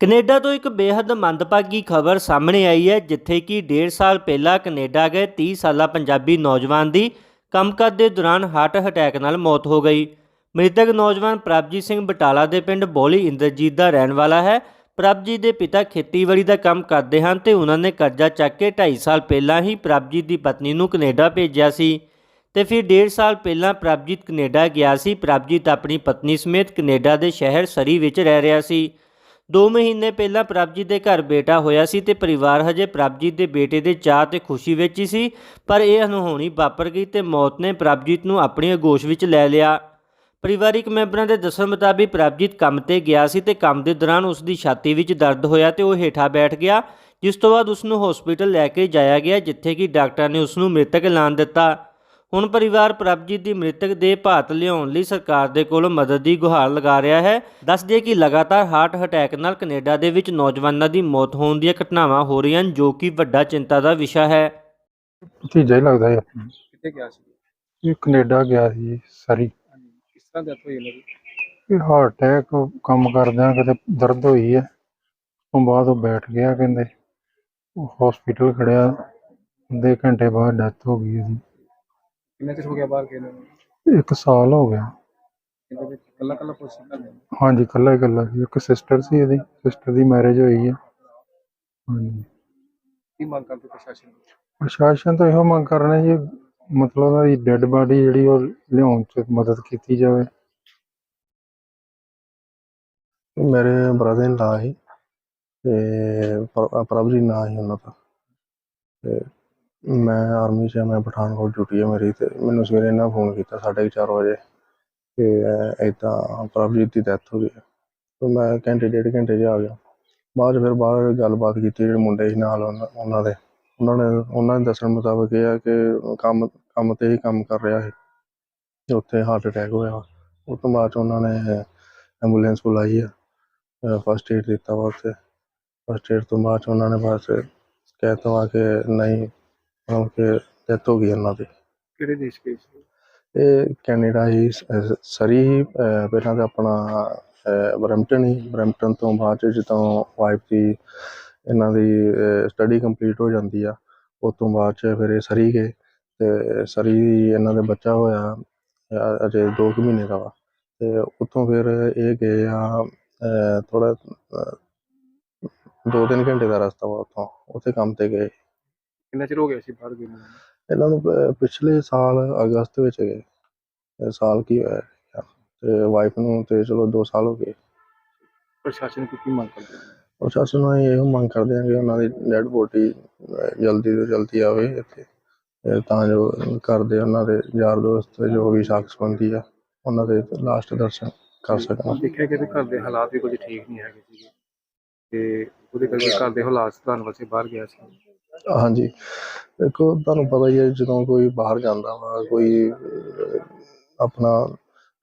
Canada ਤੋਂ ਇੱਕ ਬੇहद ਮੰਦਭਾਗੀ ਖਬਰ ਸਾਹਮਣੇ ਆਈ ਹੈ, ਜਿੱਥੇ ਕਿ 1.5 ਸਾਲ ਪਹਿਲਾਂ ਕੈਨੇਡਾ ਗਏ 30 ਸਾਲਾ ਪੰਜਾਬੀ ਨੌਜਵਾਨ ਦੀ ਕੰਮਕਾਜ ਦੇ ਦੌਰਾਨ ਹਾਰਟ ਅਟੈਕ ਨਾਲ ਮੌਤ ਹੋ ਗਈ। ਮ੍ਰਿਤਕ ਨੌਜਵਾਨ ਪ੍ਰਭਜੀਤ ਸਿੰਘ ਬਟਾਲਾ ਦੇ ਪਿੰਡ ਬੋਲੀ ਇੰਦਰਜੀਤ ਦਾ ਰਹਿਣ ਵਾਲਾ ਹੈ। ਪ੍ਰਭਜੀਤ ਦੇ ਪਿਤਾ ਖੇਤੀਬਾੜੀ ਦਾ ਕੰਮ ਕਰਦੇ ਹਨ ਤੇ ਉਹਨਾਂ ਨੇ ਕਰਜ਼ਾ ਚੱਕ ਕੇ 2.5 ਸਾਲ ਪਹਿਲਾਂ ਹੀ ਪ੍ਰਭਜੀਤ ਦੀ ਪਤਨੀ ਨੂੰ ਕੈਨੇਡਾ ਭੇਜਿਆ ਸੀ। ਤੇ ਫਿਰ 1.5 ਸਾਲ ਪਹਿਲਾਂ ਪ੍ਰਭਜੀਤ ਕੈਨੇਡਾ ਗਿਆ ਸੀ। ਪ੍ਰਭਜੀਤ ਆਪਣੀ ਪਤਨੀ ਸਮੇਤ ਕੈਨੇਡਾ ਦੇ ਸ਼ਹਿਰ ਸਰੀ ਵਿੱਚ ਰਹਿ ਰਿਹਾ ਸੀ। 2 ਮਹੀਨੇ ਪਹਿਲਾਂ ਪ੍ਰਭਜੀਤ ਦੇ ਘਰ ਬੇਟਾ ਹੋਇਆ ਸੀ ਤੇ ਪਰਿਵਾਰ ਹਜੇ ਪ੍ਰਭਜੀਤ ਦੇ ਬੇਟੇ ਦੇ ਚਾਅ ਤੇ ਖੁਸ਼ੀ ਵਿੱਚ ਹੀ ਸੀ, ਪਰ ਇਹ ਅਣਹੋਣੀ ਵਾਪਰ ਗਈ ਤੇ ਮੌਤ ਨੇ ਪ੍ਰਭਜੀਤ ਨੂੰ ਆਪਣੀ ਅਗੋਸ਼ ਵਿੱਚ ਲੈ ਲਿਆ। ਪਰਿਵਾਰਿਕ ਮੈਂਬਰਾਂ ਦੇ ਦੱਸਣ ਮੁਤਾਬਿਕ ਪ੍ਰਭਜੀਤ ਕੰਮ ਤੇ ਗਿਆ ਸੀ ਤੇ ਕੰਮ ਦੇ ਦੌਰਾਨ ਉਸ ਦੀ ਛਾਤੀ ਵਿੱਚ ਦਰਦ ਹੋਇਆ ਤੇ ਉਹ ਹੇਠਾਂ ਬੈਠ ਗਿਆ, ਜਿਸ ਤੋਂ ਬਾਅਦ ਉਸ ਨੂੰ ਹਸਪੀਟਲ ਲੈ ਕੇ ਜਾਇਆ ਗਿਆ, ਜਿੱਥੇ ਕਿ ਡਾਕਟਰਾਂ ਨੇ ਉਸ ਨੂੰ ਮ੍ਰਿਤਕ ਐਲਾਨ ਦਿੱਤਾ। ਹੁਣ ਪਰਿਵਾਰ ਪ੍ਰਭਜੀਤ ਦੀ ਮ੍ਰਿਤਕ ਦੇਹ ਭਾਰਤ ਲਿਆਉਣ ਲਈ ਸਰਕਾਰ ਦੇ ਕੋਲ ਮਦਦ ਦੀ ਗੁਹਾਰ ਲਗਾ ਰਿਹਾ ਹੈ। ਦੱਸ ਦਈਏ ਕਿ ਲਗਾਤਾਰ ਹਾਰਟ ਅਟੈਕ ਨਾਲ ਕੈਨੇਡਾ ਦੇ ਵਿੱਚ ਨੌਜਵਾਨਾਂ ਦੀ ਮੌਤ ਹੋਣ ਦੀਆਂ ਘਟਨਾਵਾਂ ਹੋ ਰਹੀਆਂ ਹਨ ਜੋ ਕਿ ਵੱਡਾ ਚਿੰਤਾ ਦਾ ਵਿਸ਼ਾ ਹੈ। ਭਤੀਜਾ ਹੀ ਲੱਗਦਾ ਹੈ। ਕਿੱਥੇ ਗਿਆ ਸੀ? ਇਹ ਕੈਨੇਡਾ ਗਿਆ ਸੀ ਸਰੀ। ਕਿਸ ਤਰ੍ਹਾਂ ਡੈਥ ਹੋਈ ਉਹਨਾਂ ਦੀ? ਇਹ ਹਾਰਟ ਅਟੈਕ ਕੰਮ ਕਰਦਿਆਂ ਕਿਤੇ ਦਰਦ ਹੋਈ ਹੈ। ਉਸ ਤੋਂ ਬਾਅਦ ਉਹ ਬੈਠ ਗਿਆ ਕਹਿੰਦੇ। ਹਸਪੀਟਲ ਖੜਿਆ। ਅੱਧੇ ਘੰਟੇ ਬਾਅਦ ਡੈਥ ਹੋ ਗਈ ਉਹਦੀ। ਕਿੰਨਾ ਚਿਰ ਹੋ ਗਿਆ ਬਾਹਰ ਗਏ ਨੂੰ? ਇੱਕ ਸਾਲ ਹੋ ਗਿਆ। ਵਿੱਚ ਕੱਲਾ ਕੱਲਾ ਪੁੱਛ ਕਰਦੇ ਹਾਂਜੀ ਇਕੱਲਾ ਹੀ ਇਕੱਲਾ ਸੀ ਇੱਕ ਸਿਸਟਰ ਸੀ ਇਹਦੀ। ਸਿਸਟਰ ਦੀ ਮੈਰਿਜ ਹੋਈ ਹੈ ਹਾਂਜੀ। ਕੀ ਮੰਗ ਕਰਦੇ ਪ੍ਰਸ਼ਾਸਨ ਤੋਂ? ਪ੍ਰਸ਼ਾਸਨ ਤੋਂ ਇਹੋ ਮੰਗ ਕਰ ਰਹੇ ਜੀ ਮਤਲਬ ਉਹਨਾਂ ਦੀ ਡੈੱਡ ਬਾਡੀ ਜਿਹੜੀ ਉਹ ਲਿਆਉਣ 'ਚ ਮਦਦ ਕੀਤੀ ਜਾਵੇ। ਮੇਰੇ ਬ੍ਰਦਰ ਇਨ ਲਾ ਸੀ। ਤੇ ਪ੍ਰ- ਪ੍ਰਭਜੀਤ ਨਾਂ ਸੀ ਉਹਨਾਂ ਦਾ। ਤੇ ਮੈਂ ਆਰਮੀ 'ਚ ਹਾਂ, ਮੈਂ ਪਠਾਨਕੋਟ ਡਿਊਟੀ ਹੈ ਮੇਰੀ ਤੇ ਮੈਨੂੰ ਸਵੇਰੇ ਇਹਨਾਂ ਫੋਨ ਕੀਤਾ ਸਾਢੇ ਕੁ ਚਾਰ ਵਜੇ ਕਿ ਇਦਾਂ ਪ੍ਰਭਜੀਤ ਦੀ ਡੈਥ ਹੋ ਗਈ। ਹੈ। ਤੇ ਮੈਂ ਘੰਟੇ ਡੇਢ ਘੰਟੇ 'ਚ ਆ ਗਿਆ। ਬਾਅਦ 'ਚ ਫਿਰ ਬਾਹਰ ਗੱਲਬਾਤ ਕੀਤੀ ਜਿਹੜੇ ਮੁੰਡੇ ਸੀ ਨਾਲ ਉਹਨਾਂ ਉਹਨਾਂ ਦੇ। ਉਹਨਾਂ ਨੇ ਉਹਨਾਂ ਦੇ ਦੱਸਣ ਮੁਤਾਬਕ ਇਹ ਆ ਕਿ ਕੰਮ ਕੰਮ ਤੇ ਹੀ ਕੰਮ ਕਰ ਰਿਹਾ ਸੀ। ਤੇ ਉੱਥੇ ਹਾਰਟ ਅਟੈਕ ਹੋਇਆ। ਉਸ ਤੋਂ ਬਾਅਦ 'ਚ ਉਹਨਾਂ ਨੇ ਐਂਬੂਲੈਂਸ ਬੁਲਾਈ ਆ। ਫਸਟ ਏਡ ਦਿੱਤਾ ਵਾ ਉੱਥੇ। ਫਸਟ ਏਡ ਤੋਂ ਬਾਅਦ 'ਚ ਉਹਨਾਂ ਨੇ ਬਸ ਕਹਿ ਤਾ ਵਾ ਕਿ ਨਹੀਂ ਮਤਲਬ ਕਿ ਡੈਥ ਹੋ ਗਈ ਉਹਨਾਂ ਦੀ। ਕਿਹੜੇ ਦੇਸ਼ ਗਏ ਸੀ? ਇਹ ਕੈਨੇਡਾ ਹੀ ਸ- ਅਹ ਸਰੀ ਹੀ ਅਹ ਪਹਿਲਾਂ ਤਾਂ ਆਪਣਾ ਬਰੈਂਪਟਨ ਹੀ। ਬਰੈਂਪਟਨ ਤੋਂ ਬਾਅਦ 'ਚ ਜਦੋਂ ਵਾਈਫ ਦੀ ਇਹਨਾਂ ਦੀ ਸਟੱਡੀ ਕੰਪਲੀਟ ਹੋ ਜਾਂਦੀ ਆ ਉਸ ਤੋਂ ਬਾਅਦ 'ਚ ਫਿਰ ਇਹ ਸਰੀ ਗਏ ਤੇ ਸਰੀ ਇਹਨਾਂ ਦੇ ਬੱਚਾ ਹੋਇਆ ਅ- ਅਜੇ 2 ਕੁ ਮਹੀਨੇ ਦਾ ਵਾ। ਤੇ ਉੱਥੋਂ ਫਿਰ ਇਹ ਗਏ ਆ ਥੋੜਾ ਦੋ ਤਿੰਨ ਘੰਟੇ ਦਾ ਰਸਤਾ ਵਾ ਉੱਥੋਂ ਉੱਥੇ ਕੰਮ ਤੇ ਗਏ। ਕਿੰਨਾ ਚਿਰ ਹੋ ਗਿਆ ਸੀ ਬਾਹਰ ਗਏ ਨੂੰ? ਇਹਨਾਂ ਨੂੰ ਪ- ਪਿਛਲੇ ਸਾਲ ਅਗਸਤ ਵਿੱਚ ਗਏ। ਇਹ ਸਾਲ ਕੀ ਹੋਇਆ? ਹੈ। ਤੇ ਵਾਈਫ ਨੂੰ ਤੇ ਚਲੋ 2 ਸਾਲ ਹੋ ਗਏ। ਪ੍ਰਸ਼ਾਸਨ ਤੋਂ ਕੀ ਮੰਗ ਕਰਦੇ? ਹੋ? ਪ੍ਰਸ਼ਾਸਨ ਨੂੰ ਅਸੀਂ ਇਹੋ ਮੰਗ ਕਰਦੇ ਹਾਂ ਕਿ ਉਹਨਾਂ ਦੀ ਡੈਡ ਬੋਡੀ ਜਲਦੀ ਤੋਂ ਜਲਦੀ ਆਵੇ ਇੱਥੇ। ਤੇ ਤਾਂ ਜੋ ਘਰ ਦੇ ਉਹਨਾਂ ਦੇ ਯਾਰ ਦੋਸਤ ਜੋ ਵੀ ਸਾਖ ਸੰਬੰਧੀ ਆ ਉਹਨਾਂ ਦੇ ਲਾਸਟ ਦਰਸ਼ਨ ਕਰ ਸਕਣ। ਦੇਖਿਆ ਕਿ ਇਹਦੇ ਘਰ ਦੇ ਹਾਲਾਤ ਵੀ ਕੁਝ ਠੀਕ ਨਹੀਂ ਹੈਗੇ ਸੀਗੇ। ਤੇ ਉਹਦੇ ਕਰਕੇ ਘਰ ਦੇ ਹਾਲਾਤ ਸੁਧਾਰਨ ਵਾਸਤੇ ਬਾਹਰ ਗਿਆ ਸੀ। ਹਾਂਜੀ। ਦੇਖੋ ਤੁਹਾਨੂੰ ਪਤਾ ਹੀ ਹੈ ਜਦੋਂ ਕੋਈ ਬਾਹਰ ਜਾਂਦਾ ਵਾ ਕੋਈ ਅਹ, ਆਪਣਾ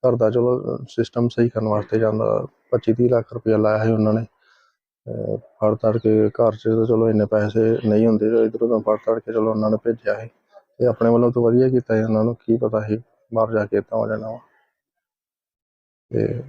ਘਰ ਦਾ ਚਲੋ ਸਿਸਟਮ ਸਹੀ ਕਰਨ ਵਾਸਤੇ ਜਾਂਦਾ 25 30 ਲੱਖ ਰੁਪਇਆ ਲਾਇਆ ਸੀ ਉਹਨਾਂ ਨੇ। ਅਹ, ਫੜ ਤੜ ਕੇ ਘਰ 'ਚ ਤਾਂ ਚਲੋ ਇੰਨੇ ਪੈਸੇ ਨਹੀਂ ਹੁੰਦੇ ਇਧਰੋਂ ਤਾਂ ਫੜ ਤੜ ਕੇ ਚਲੋ ਉਹਨਾਂ ਨੇ ਭੇਜਿਆ ਸੀ। ਤੇ ਆਪਣੇ ਵੱਲੋਂ ਤਾਂ ਵਧੀਆ ਕੀਤਾ ਸੀ ਉਹਨਾਂ ਨੂੰ ਕੀ ਪਤਾ ਸੀ ਬਾਹਰ ਜਾ ਕੇ ਤਾਂ ਹੋ ਜਾਣਾ ਵਾ। ਤੇ